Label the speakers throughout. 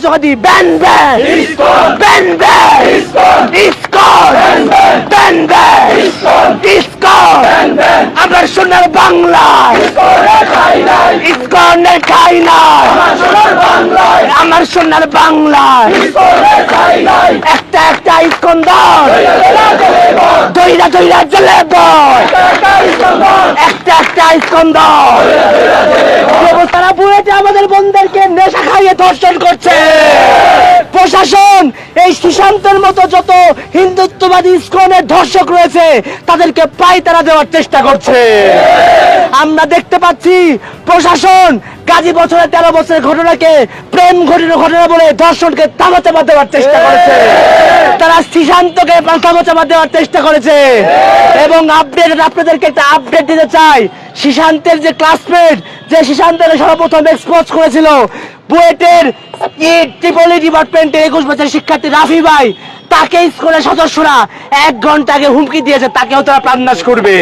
Speaker 1: সন্ত্রাসবাদী ban ban ban ban ISKCON. Ban ban ISKCON. আমার সোনার বাংলা ইসকনের ঠাই নাই। আমার সোনার বাংলা একটা একটা ইসকন দল। দইরা দইরা জেলে বয় তারা বুয়েটে আমাদের বোনদেরকে নেশা খাইয়ে ধর্ষণ করছে। প্রশাসন, এই সুশান্তের মতো যত হিন্দুত্ববাদী ইস্কনের ধর্ষক রয়েছে, তাদেরকে পাইতারা দেওয়ার চেষ্টা করছে। আমরা দেখতে পাচ্ছি প্রশাসন কাজী বছরের তেরো বছরের ঘটনাকে প্রেম ঘটনা ঘটনা বলে ধর্ষণকে তামাচাপা দেওয়ার চেষ্টা করেছে। তারা শ্রীশান্তকে তামাচাপা দেওয়ার চেষ্টা করেছে। এবং আপডেট আপনাদেরকে একটা আপডেট দিতে চাই। শ্রীশান্তের যে ক্লাসমেট যে শ্রীশান্তের সর্বপ্রথম এক্সপোজ করেছিল, বুয়েটের ট্রিপলি ডিপার্টমেন্টের একুশ বছরের শিক্ষার্থী রাফি ভাই, তাকে স্কুলের সদস্যরা এক ঘণ্টা আগে হুমকি দিয়েছে, তাকেও তারা প্রাণনাশ করবে।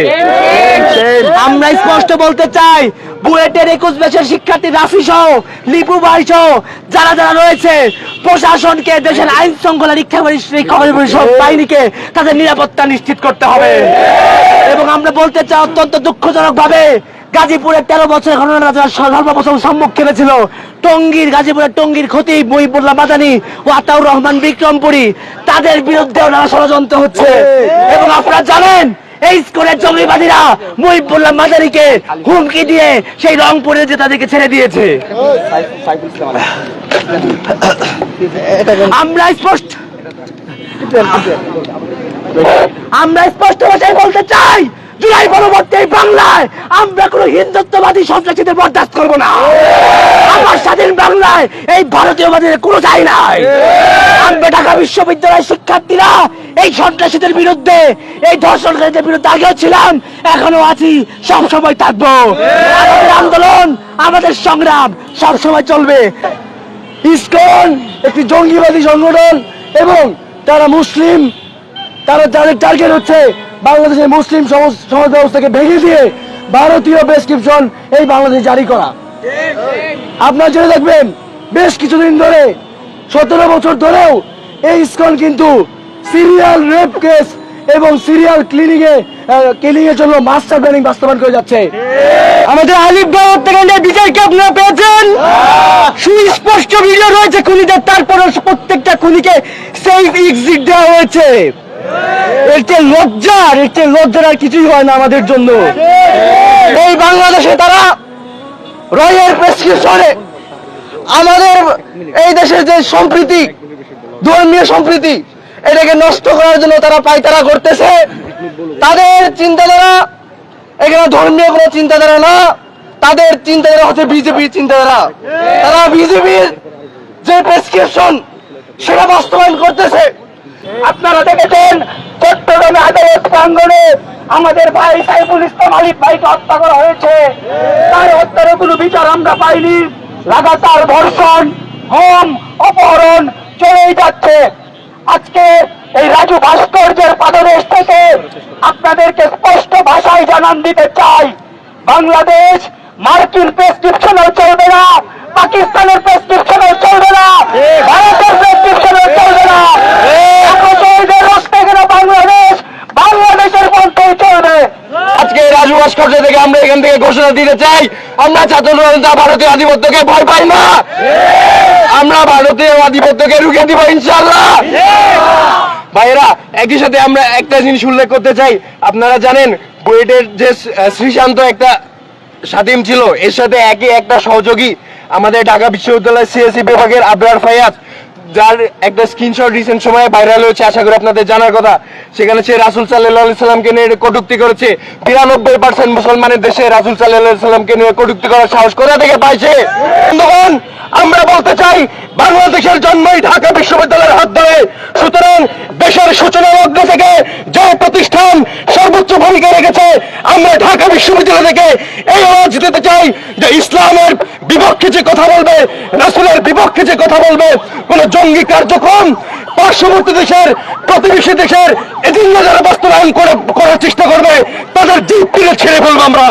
Speaker 1: আমরা স্পষ্ট বলতে চাই, বুয়েটের একুশ বছরের শিক্ষার্থী রাফি সহ, লিপু ভাই সহ, যারা যারা রয়েছে, প্রশাসনকে, দেশের আইন শৃঙ্খলা রক্ষা বাহিনীকে তাদের নিরাপত্তা নিশ্চিত করতে হবে। আমরা বলতে চাই অত্যন্ত দুঃখজনক ভাবে গাজীপুরের তেরো বছরের ঘটনা যারা সর্বপ্রথম সম্মুখীন ছিল টঙ্গীর গাজীপুরের টঙ্গীর ক্ষতি মহিবুল্লাহ মাদানী ও আতাউর রহমান বিক্রমপুরী তাদের বিরুদ্ধেও নানা ষড়যন্ত্র হচ্ছে। এবং আপনারা জানেন এই স্কুলের জঙ্গিবাদীরা মহিবুল্লাহ মাদানীকে হুমকি দিয়ে সেই রংপুরে যে তাদেরকে ছেড়ে দিয়েছে। আমরা স্পষ্ট আমরা স্পষ্ট ভাষায় বলতে চাই, জুলাই পরবর্তী বাংলায় আমরা কোনো হিন্দুত্ববাদী সন্ত্রাসীদের বরদাস্ত করব না। আমার স্বাধীন বাংলায় এই ভারতীয়বাদীর কোনো চাই নাই। আমরা ঢাকা বিশ্ববিদ্যালয়ের শিক্ষার্থীরা এই সন্ত্রাসীদের বিরুদ্ধে, এই ধর্ষণকারীদের বিরুদ্ধে আগেও ছিলাম এখনও আছি, সবসময় থাকব। আমাদের আন্দোলন, আমাদের সংগ্রাম সবসময় চলবে। ইসকন একটি জঙ্গিবাদী সংগঠন এবং তারা মুসলিম তারা যাদের টার্গেট হচ্ছে বাংলাদেশের মুসলিম সমাজ ব্যবস্থাকে ভেঙে দিয়ে ভারতীয় প্রেসক্রিপশন এই বাংলাদেশে জারি করা। আপনারা জেনে দেখবেন বেশ কিছুদিন ধরে সতেরো বছর ধরেও এই ইসকন কিন্তু সিরিয়াল রেপ কেস এবং সিরিয়াল ক্লিনিকে ক্লিনিং এর জন্য মাস্টার প্ল্যানিং বাস্তবায়ন করে যাচ্ছে। আমাদের আলিফ গাঁও হত্যাকাণ্ডের বিচারকে আপনারা পেয়েছেন? সুস্পষ্ট ভিডিও রয়েছে খুনিদের তারপরে প্রত্যেকটা খুনিকে সেফ এক্সিট দেওয়া হয়েছে। এর লজ্জার চেয়ে লজ্জার আর কিছুই হয় না আমাদের জন্য। এই বাংলাদেশে তারা রয়ের প্রেসক্রিপশনে আমাদের এই দেশের যে সম্প্রীতি, ধর্মীয় সম্প্রীতি, এটাকে নষ্ট করার জন্য তারা পায়তারা করতেছে। তাদের চিন্তাধারা এখানে ধর্মীয় কোনো চিন্তাধারা না। তাদের চিন্তাধারা হচ্ছে বিজেপির চিন্তাধারা। তারা বিজেপির যে প্রেসক্রিপশন সেটা বাস্তবায়ন করতেছে। আপনারা দেখেছেন চট্টগ্রামে আদালত প্রাঙ্গণে আমাদের ভাই সাইফুল ইসলাম আলিফ ভাইকে হত্যা করা হয়েছে। তার হত্যার কোনো বিচার আমরা পাইনি। লাগাতার ধর্ষণ হোম অপহরণ চলেই যাচ্ছে। আজকে এই রাজু ভাস্কর্যের পাদদেশ থেকে আপনাদেরকে স্পষ্ট ভাষায় জানান দিতে চাই বাংলাদেশ মার্কিন প্রেসক্রিপশনও চলবে না পাকিস্তানের প্রেসক্রিপশনও চলবে না ভারতের প্রেসক্রিপশনও চলবে না শহীদের রক্তে গেলে বাংলাদেশ বাংলাদেশের পন্থাই চলবে আজকে রাজু ভাস্কর্য থেকে আমরা এখান থেকে ঘোষণা দিতে চাই, আমরা ছাত্র জনতা ভারতীয় আধিপত্যকে ভয় পাই না। আমরা ভারতীয় আধিপত্যকে রুখে দিব ইনশাল্লাহ ভাইয়েরা, একই সাথে আমরা একটা জিনিস উল্লেখ করতে চাই। আপনারা জানেন, বুয়েটের যে শ্রীশান্ত একটা স্বাধীন ছিল, এর সাথে একই একটা সহযোগী আমাদের ঢাকা বিশ্ববিদ্যালয় সিএসসি বিভাগের আবরার ফায়াজ যার একটা স্ক্রিনশট রিসেন্ট সময়ে ভাইরাল হয়েছে, আশা করি আপনাদের জানার কথা। সেখানে সে রাসুল সাল্লাহ সাল্লামকে নিয়ে কটুক্তি করেছে। বিরানব্বই পার্সেন্ট মুসলমানের দেশে রাসুল সাল্লাহ সাল্লামকে নিয়ে কটুক্তি করার সাহস কোথা থেকে পাইছে? বন্ধুগণ, আমরা বলতে চাই, বাংলাদেশের জন্মই ঢাকা বিশ্ববিদ্যালয়ের হাত ধরে। সুতরাং দেশের সূচনা লগ্ন থেকে যে প্রতিষ্ঠান সর্বোচ্চ ভূমিকা রেখেছে, আমরা ঢাকা বিশ্ববিদ্যালয় থেকে এই আওয়াজ দিতে চাই যে ইসলামের বিপক্ষে যে কথা বলবে, রাসুলের বিপক্ষে যে কথা বলবে, কোন জঙ্গি কার্যক্রম পার্শ্ববর্তী দেশের, প্রতিবেশী দেশের এদিন যারা বাস্তবায়ন করার চেষ্টা করবে, তাদের জিপ ছেড়ে ফেলব আমরা।